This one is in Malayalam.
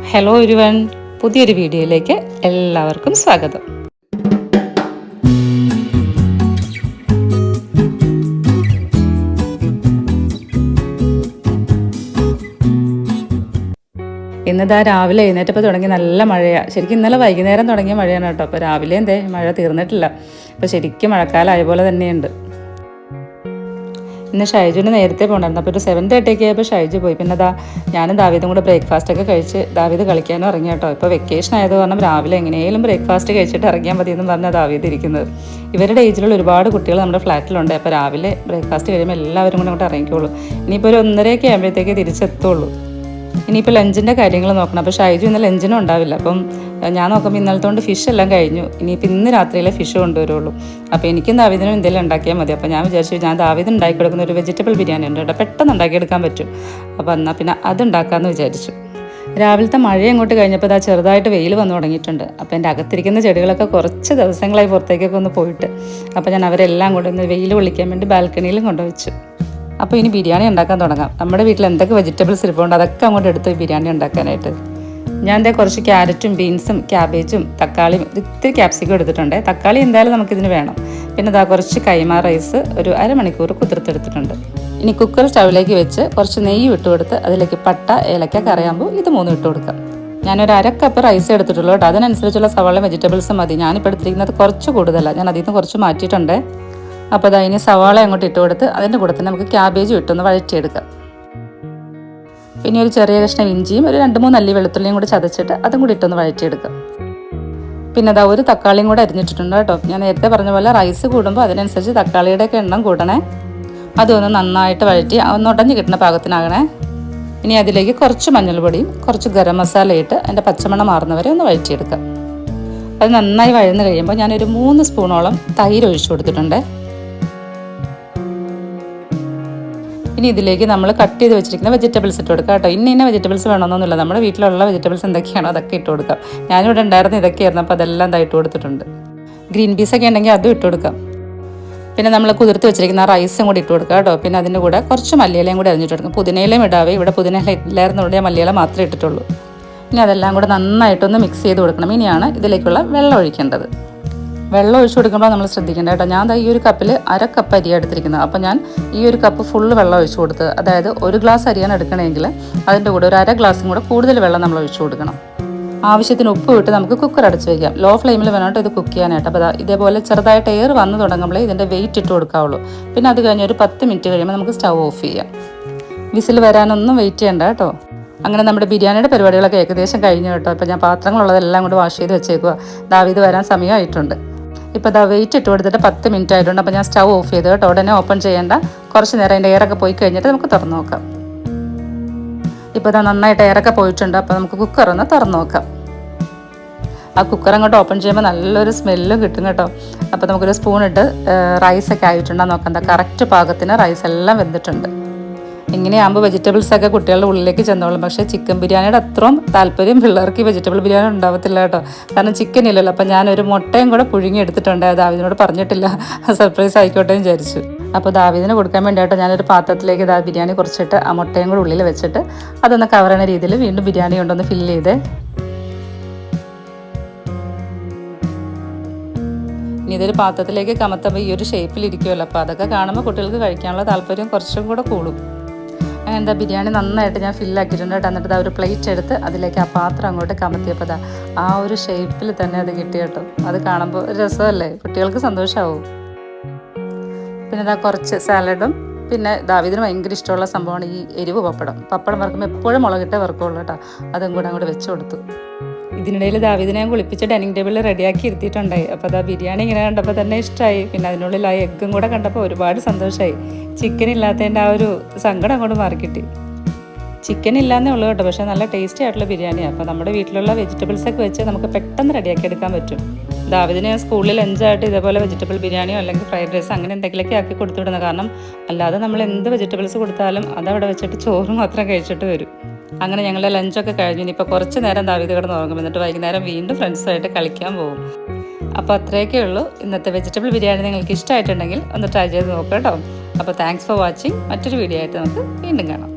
ഹലോ ഒരുവൻ പുതിയൊരു വീഡിയോയിലേക്ക് എല്ലാവർക്കും സ്വാഗതം. ഇന്നിതാ രാവിലെ എഴുന്നേറ്റപ്പോൾ തുടങ്ങി നല്ല മഴയാണ് ശരിക്കും ഇന്നലെ വൈകുന്നേരം തുടങ്ങിയ മഴയാണ് കേട്ടോ. അപ്പോൾ രാവിലെ എന്തേ മഴ തീർന്നിട്ടില്ല. അപ്പോൾ ശരിക്കും മഴക്കാലമായ പോലെ തന്നെയുണ്ട്. ഇന്ന് ഷൈജുവിന് നേരത്തെ പോകണ്ടായിരുന്നു. അപ്പോൾ ഒരു സെവൻ തേർട്ടി ഒക്കെ ആയപ്പോൾ ഷൈജു പോയി. പിന്നെ അതാ ഞാനും ദാവീദും കൂടെ ബ്രേക്ക്ഫാസ്റ്റ് ഒക്കെ കഴിച്ച് ദാവീദ് കളിക്കാനും ഇറങ്ങി കേട്ടോ. ഇപ്പോൾ വെക്കേഷൻ ആയത് കാരണം രാവിലെ എങ്ങനെയും ബ്രേക്ക്ഫാസ്റ്റ് കഴിച്ചിട്ട് ഇറങ്ങിയാൽ മതി എന്ന് പറഞ്ഞാൽ ദാവീദ് ഇരിക്കുന്നത്. ഇവരുടെ ഏജിലുള്ള ഒരുപാട് കുട്ടികൾ നമ്മുടെ ഫ്ലാറ്റിലുണ്ട്. അപ്പോൾ രാവിലെ ബ്രേക്ക്ഫാസ്റ്റ് കഴിയുമ്പോൾ എല്ലാവരും കൂടെ അങ്ങോട്ട് ഇറങ്ങിക്കോളൂ. ഇനിയിപ്പോൾ ഒരു ഒന്നരയൊക്കെ ആകുമ്പോഴത്തേക്ക് തിരിച്ചെത്തുള്ളൂ. ഇനിയിപ്പോൾ ലഞ്ചിന്റെ കാര്യങ്ങൾ നോക്കണം. അപ്പോൾ ഷൈജു ഇന്ന് ലഞ്ചിനും ഉണ്ടാവില്ല. അപ്പം ഞാൻ നോക്കുമ്പോൾ ഇന്നലത്തെ കൊണ്ട് ഫിഷ് എല്ലാം കഴിഞ്ഞു. ഇനിയിപ്പോൾ ഇന്ന് രാത്രിയിലെ ഫിഷ് കൊണ്ടുവരുള്ളൂ. അപ്പോൾ എനിക്കും ദാവിദിനും എന്തെങ്കിലും ഉണ്ടാക്കിയാൽ മതി. അപ്പോൾ ഞാൻ വിചാരിച്ചു ഞാൻ ദാവിദ് ഉണ്ടാക്കി കൊടുക്കുന്ന ഒരു വെജിറ്റബിൾ ബിരിയാണി ഉണ്ട് കേട്ടോ. പെട്ടെന്ന് ഉണ്ടാക്കിയെടുക്കാൻ പറ്റും. അപ്പോൾ എന്നാൽ പിന്നെ അത് ഉണ്ടാക്കാമെന്ന് വിചാരിച്ചു. രാവിലത്തെ മഴ അങ്ങോട്ട് കഴിഞ്ഞപ്പോൾ ഇതാ ചെറുതായിട്ട് വെയിൽ വന്നു തുടങ്ങിയിട്ടുണ്ട്. അപ്പോൾ എന്റെ അകത്തിരിക്കുന്ന ചെടികളൊക്കെ കുറച്ച് ദിവസങ്ങളായി പുറത്തേക്കൊക്കെ ഒന്ന് പോയിട്ട്. അപ്പോൾ ഞാൻ അവരെല്ലാം കൊണ്ടുവന്ന് വെയിൽ കൊള്ളിക്കാൻ വേണ്ടി ബാൽക്കണിയിലും കൊണ്ടുവച്ചു. അപ്പോൾ ഇനി ബിരിയാണി ഉണ്ടാക്കാൻ തുടങ്ങാം. നമ്മുടെ വീട്ടിൽ എന്തൊക്കെ വെജിറ്റബിൾസ് ഇരിപ്പുണ്ട് അതൊക്കെ അങ്ങോട്ട് എടുത്ത് ബിരിയാണി ഉണ്ടാക്കാനായിട്ട്. ഞാൻ എന്താ കുറച്ച് ക്യാരറ്റും ബീൻസും ക്യാബേജും തക്കാളിയും ഇത്തിരി ക്യാപ്സിക്കും എടുത്തിട്ടുണ്ട്. തക്കാളി എന്തായാലും നമുക്കിതിന് വേണം. പിന്നെ ഇതാ കുറച്ച് കൈമാ റൈസ് ഒരു അരമണിക്കൂർ കുതിർത്തെടുത്തിട്ടുണ്ട് ഇനി കുക്കർ സ്റ്റൗവിലേക്ക് വെച്ച് കുറച്ച് നെയ്യ് ഇട്ട് കൊടുത്ത് അതിലേക്ക് പട്ട ഏലക്ക കറിയാകുമ്പോൾ ഇത് മൂന്നും ഇട്ട് കൊടുക്കാം. ഞാനൊരു അര കപ്പ് റൈസ് എടുത്തിട്ടുള്ളൂ കേട്ടോ. അതിനനുസരിച്ചുള്ള സവാള വെജിറ്റബിൾസ് മതി. ഞാനിപ്പോൾ എടുത്തിരിക്കുന്നത് കുറച്ച് കൂടുതലാണ് ഞാൻ അതിൽ നിന്ന് കുറച്ച് മാറ്റിയിട്ടുണ്ട്. അപ്പോൾ അത് അതിന് സവാള അങ്ങോട്ട് ഇട്ട് കൊടുത്ത് അതിന്റെ കൂടെ തന്നെ നമുക്ക് ക്യാബേജും ഇട്ടൊന്ന് വഴറ്റിയെടുക്കാം. പിന്നെ ഒരു ചെറിയ കഷ്ണം ഇഞ്ചിയും ഒരു രണ്ട് മൂന്ന് അല്ലി വെളുത്തുള്ളിയും കൂടി ചതച്ചിട്ട് അതും കൂടി ഇട്ടൊന്ന് വഴറ്റിയെടുക്കാം. പിന്നെ അതാ ഒരു തക്കാളിയും കൂടെ അരിഞ്ഞിട്ടിട്ടുണ്ട് കേട്ടോ. ഞാൻ നേരത്തെ പറഞ്ഞ പോലെ റൈസ് കൂടുമ്പോൾ അതിനനുസരിച്ച് തക്കാളിയുടെ ഒക്കെ എണ്ണം കൂടണേ. അതൊന്ന് നന്നായിട്ട് വഴറ്റി ഒന്ന് ഉടഞ്ഞ് കിട്ടുന്ന പാകത്തിനാകണേ. ഇനി അതിലേക്ക് കുറച്ച് മഞ്ഞൾപ്പൊടിയും കുറച്ച് ഗരം മസാല ഇട്ട് അതിന്റെ പച്ചമണം മാറുന്നവരെ ഒന്ന് വഴറ്റിയെടുക്കാം. അത് നന്നായി വഴന്ന് കഴിയുമ്പോൾ ഞാനൊരു മൂന്ന് സ്പൂണോളം തൈര് ഒഴിച്ചു കൊടുത്തിട്ടുണ്ട്. ഇനി ഇതിലേക്ക് നമ്മൾ കട്ട് ചെയ്ത് വെച്ചിരിക്കുന്ന വെജിറ്റബിൾസ് ഇട്ട് കൊടുക്കുക കേട്ടോ. ഇന്ന ഇന്ന വെജിറ്റബിൾസ് വേണമെന്നൊന്നുമില്ല. നമ്മുടെ വീട്ടിലുള്ള വെജിറ്റബിൾസ് എന്തൊക്കെയാണോ അതൊക്കെ ഇട്ട് കൊടുക്കാം ഞാനിവിടെ ഉണ്ടായിരുന്ന ഇതൊക്കെയായിരുന്നു. അപ്പോൾ അതെല്ലാം ഇതാ ഇട്ട് കൊടുത്തിട്ടുണ്ട്. ഗ്രീൻ പീസ് ഒക്കെ ഉണ്ടെങ്കിൽ അതും ഇട്ട് കൊടുക്കാം. പിന്നെ നമ്മൾ കുതിർത്ത് വെച്ചിരിക്കുന്ന റൈസും കൂടി ഇട്ട് കൊടുക്കുക കേട്ടോ. പിന്നെ അതിന്റെ കൂടെ കുറച്ച് മല്ലിയിലയും കൂടി അരിഞ്ഞിട്ട് കൊടുക്കും. പുതിനയിലയും ഇടാവേ. ഇവിടെ പുതിനയില ഇല്ലായിരുന്നുകൊണ്ട് ഞാൻ മല്ലിയില മാത്രമേ ഇട്ടിട്ടുള്ളൂ. ഇനി അതെല്ലാം കൂടെ നന്നായിട്ടൊന്ന് മിക്സ് ചെയ്ത് കൊടുക്കണം. ഇനിയാണ് ഇതിലേക്കുള്ള വെള്ളം ഒഴിക്കേണ്ടത്. വെള്ളം ഒഴിച്ചു കൊടുക്കുമ്പോൾ നമ്മൾ ശ്രദ്ധിക്കേണ്ട കേട്ടോ. ഞാൻ ഈ ഒരു കപ്പിൽ അര കപ്പ് അരിയാണ് എടുത്തിരിക്കുന്നത് അപ്പോൾ ഞാൻ ഈ ഒരു കപ്പ് ഫുള്ള് വെള്ളം ഒഴിച്ചു കൊടുത്ത് അതായത് ഒരു ഗ്ലാസ് അരിയാണ് എടുക്കണമെങ്കിൽ അതിന്റെ കൂടെ ഒരു അര ഗ്ലാസും കൂടെ കൂടുതൽ വെള്ളം നമ്മൾ ഒഴിച്ചു കൊടുക്കണം. ആവശ്യത്തിന് ഉപ്പ് വിട്ട് നമുക്ക് കുക്കർ അടച്ച് വയ്ക്കാം ലോ ഫ്ലെയിമിൽ വേണോട്ട് ഇത് കുക്ക് ചെയ്യാനായിട്ട്. അപ്പോൾ ഇതേപോലെ ചെറുതായിട്ട് എയർ വന്ന് തുടങ്ങുമ്പോൾ ഇതിന്റെ വെയിറ്റ് ഇട്ട് കൊടുക്കാവുള്ളൂ. പിന്നെ അത് കഴിഞ്ഞ് ഒരു പത്ത് മിനിറ്റ് കഴിയുമ്പോൾ നമുക്ക് സ്റ്റവ് ഓഫ് ചെയ്യാം. വിസിൽ വരാനൊന്നും വെയിറ്റ് ചെയ്യണ്ട കേട്ടോ. അങ്ങനെ നമ്മുടെ ബിരിയാണിയുടെ പരിപാടികളൊക്കെ ഏകദേശം കഴിഞ്ഞു കേട്ടോ. അപ്പോൾ ഞാൻ പാത്രങ്ങളുള്ളതെല്ലാം കൂടി വാഷ് ചെയ്ത് വെച്ചേക്കുക ദാവീത് വരാൻ സമയമായിട്ടുണ്ട്. ഇപ്പോൾ ഇതാ വെയിറ്റ് ഇട്ട് കൊടുത്തിട്ട് പത്ത് മിനിറ്റ് ആയിട്ടുണ്ട്. അപ്പോൾ ഞാൻ സ്റ്റവ് ഓഫ് ചെയ്ത് കേട്ടോ. ഉടനെ ഓപ്പൺ ചെയ്യേണ്ട. കുറച്ച് നേരം അതിന്റെ എയറൊക്കെ പോയി കഴിഞ്ഞിട്ട് നമുക്ക് തുറന്നു നോക്കാം. ഇപ്പോൾ ഇതാ നന്നായിട്ട് എയറൊക്കെ പോയിട്ടുണ്ട്. അപ്പോൾ നമുക്ക് കുക്കർ ഒന്ന് തുറന്നു നോക്കാം. ആ കുക്കർ അങ്ങോട്ട് ഓപ്പൺ ചെയ്യുമ്പോൾ നല്ലൊരു സ്മെല്ലും കിട്ടും കേട്ടോ. അപ്പോൾ നമുക്കൊരു സ്പൂൺ ഇട്ട് റൈസൊക്കെ ആയിട്ടുണ്ടോ നോക്കാം. എന്താ കറക്റ്റ് പാകത്തിന് റൈസ് എല്ലാം വെന്തിട്ടുണ്ട്. ഇങ്ങനെയാകുമ്പോൾ വെജിറ്റബിൾസ് ഒക്കെ കുട്ടികളുടെ ഉള്ളിലേക്ക് ചെന്നോളും. പക്ഷേ ചിക്കൻ ബിരിയാണിയുടെ അത്രയും താല്പര്യം പിള്ളേർക്ക് ഈ വെജിറ്റബിൾ ബിരിയാണി ഉണ്ടാവത്തില്ല കേട്ടോ. കാരണം ചിക്കൻ ഇല്ലല്ലോ. അപ്പം ഞാനൊരു മുട്ടയും കൂടെ പുഴുങ്ങി എടുത്തിട്ടുണ്ട്. ദാവിദിനോട് പറഞ്ഞിട്ടില്ല. സർപ്രൈസ് ആയിക്കോട്ടെ വിചാരിച്ചു. അപ്പോൾ ദാവിദിന് കൊടുക്കാൻ വേണ്ടിയിട്ട് ഞാനൊരു പാത്രത്തിലേക്ക് ദാ ബിരിയാണി കുറച്ചിട്ട് ആ മുട്ടയും കൂടെ ഉള്ളിൽ വെച്ചിട്ട് അതൊന്ന് കവർ ചെയ്യുന്ന രീതിയിൽ വീണ്ടും ബിരിയാണി കൊണ്ടൊന്ന് ഫില്ല് ചെയ്ത്. ഇനി ഇതൊരു പാത്രത്തിലേക്ക് കമത്തപ്പോൾ ഈ ഒരു ഷേപ്പിൽ ഇരിക്കുമല്ലോ അപ്പോൾ അതൊക്കെ കാണുമ്പോൾ കുട്ടികൾക്ക് കഴിക്കാനുള്ള താല്പര്യം കുറച്ചും കൂടെ കൂടും. എന്താ ബിരിയാണി നന്നായിട്ട് ഞാൻ ഫില്ലാക്കിയിട്ടുണ്ട് കേട്ടോ. എന്നിട്ട് ഒരു പ്ലേറ്റ് എടുത്ത് അതിലേക്ക് ആ പാത്രം അങ്ങോട്ട് കമത്തിയപ്പോൾ അതാ ആ ഒരു ഷേപ്പിൽ തന്നെ അത് കിട്ടി കേട്ടോ. അത് കാണുമ്പോൾ രസമല്ലേ? കുട്ടികൾക്ക് സന്തോഷമാവും പിന്നെ ഇതാ കുറച്ച് സാലഡും പിന്നെ ദാവിദിന് ഭയങ്കര ഇഷ്ടമുള്ള സംഭവമാണ് ഈ എരിവ് പപ്പടം. പപ്പടം വറുക്കുമ്പോൾ എപ്പോഴും മുളകിട്ടേ വറുക്കുള്ളൂ കേട്ടോ. അതും കൂടെ അങ്ങോട്ട് വെച്ച് കൊടുത്തു. ഇതിനിടയിൽ ദാവിദിനെ ഞാൻ കുളിപ്പിച്ച് ഡൈനിങ് ടേബിളിൽ റെഡിയാക്കി ഇരുത്തിയിട്ടുണ്ടായി. അപ്പോൾ അതാ ബിരിയാണി ഇങ്ങനെ കണ്ടപ്പോൾ തന്നെ ഇഷ്ടമായി പിന്നെ അതിനുള്ളിൽ ആ എഗ്ഗും കൂടെ കണ്ടപ്പോൾ ഒരുപാട് സന്തോഷമായി ചിക്കൻ ഇല്ലാത്തതിന്റെ ആ ഒരു സങ്കടം അങ്ങോട്ട് മാറിക്കിട്ടി ചിക്കൻ ഇല്ലാന്നേ ഉള്ളൂ കേട്ടോ പക്ഷേ നല്ല ടേസ്റ്റി ആയിട്ടുള്ള ബിരിയാണിയാണ് അപ്പോൾ നമ്മുടെ വീട്ടിലുള്ള വെജിറ്റബിൾസ് ഒക്കെ വെച്ച് നമുക്ക് പെട്ടെന്ന് റെഡിയാക്കി എടുക്കാൻ പറ്റും. ദാവിദിന് ഞാൻ സ്കൂളിൽ ലഞ്ചായിട്ട് ഇതേപോലെ വെജിറ്റബിൾ ബിരിയാണിയോ അല്ലെങ്കിൽ ഫ്രൈഡ് റൈസ് അങ്ങനെ എന്തെങ്കിലുമൊക്കെ ആക്കി കൊടുത്തു വിടുന്നത് കാരണം അല്ലാതെ നമ്മൾ എന്ത് വെജിറ്റബിൾസ് കൊടുത്താലും അതവിടെ വെച്ചിട്ട് ചോറ് മാത്രം കഴിച്ചിട്ട് വരും. അങ്ങനെ ഞങ്ങളുടെ ലഞ്ചൊക്കെ കഴിഞ്ഞു ഇനിയിപ്പോൾ കുറച്ച് നേരം ദാവിത് കിടന്ന് ഉറങ്ങും. എന്നിട്ട് വൈകുന്നേരം വീണ്ടും ഫ്രണ്ട്സായിട്ട് കളിക്കാൻ പോകും. അപ്പോൾ അത്രയൊക്കെ ഉള്ളൂ. ഇന്നത്തെ വെജിറ്റബിൾ ബിരിയാണി നിങ്ങൾക്ക് ഇഷ്ടമായിട്ടുണ്ടെങ്കിൽ ഒന്ന് ട്രൈ ചെയ്ത് നോക്കാം കേട്ടോ. അപ്പോൾ താങ്ക്സ് ഫോർ വാച്ചിങ് മറ്റൊരു വീഡിയോ ആയിട്ട് നമുക്ക് വീണ്ടും കാണാം.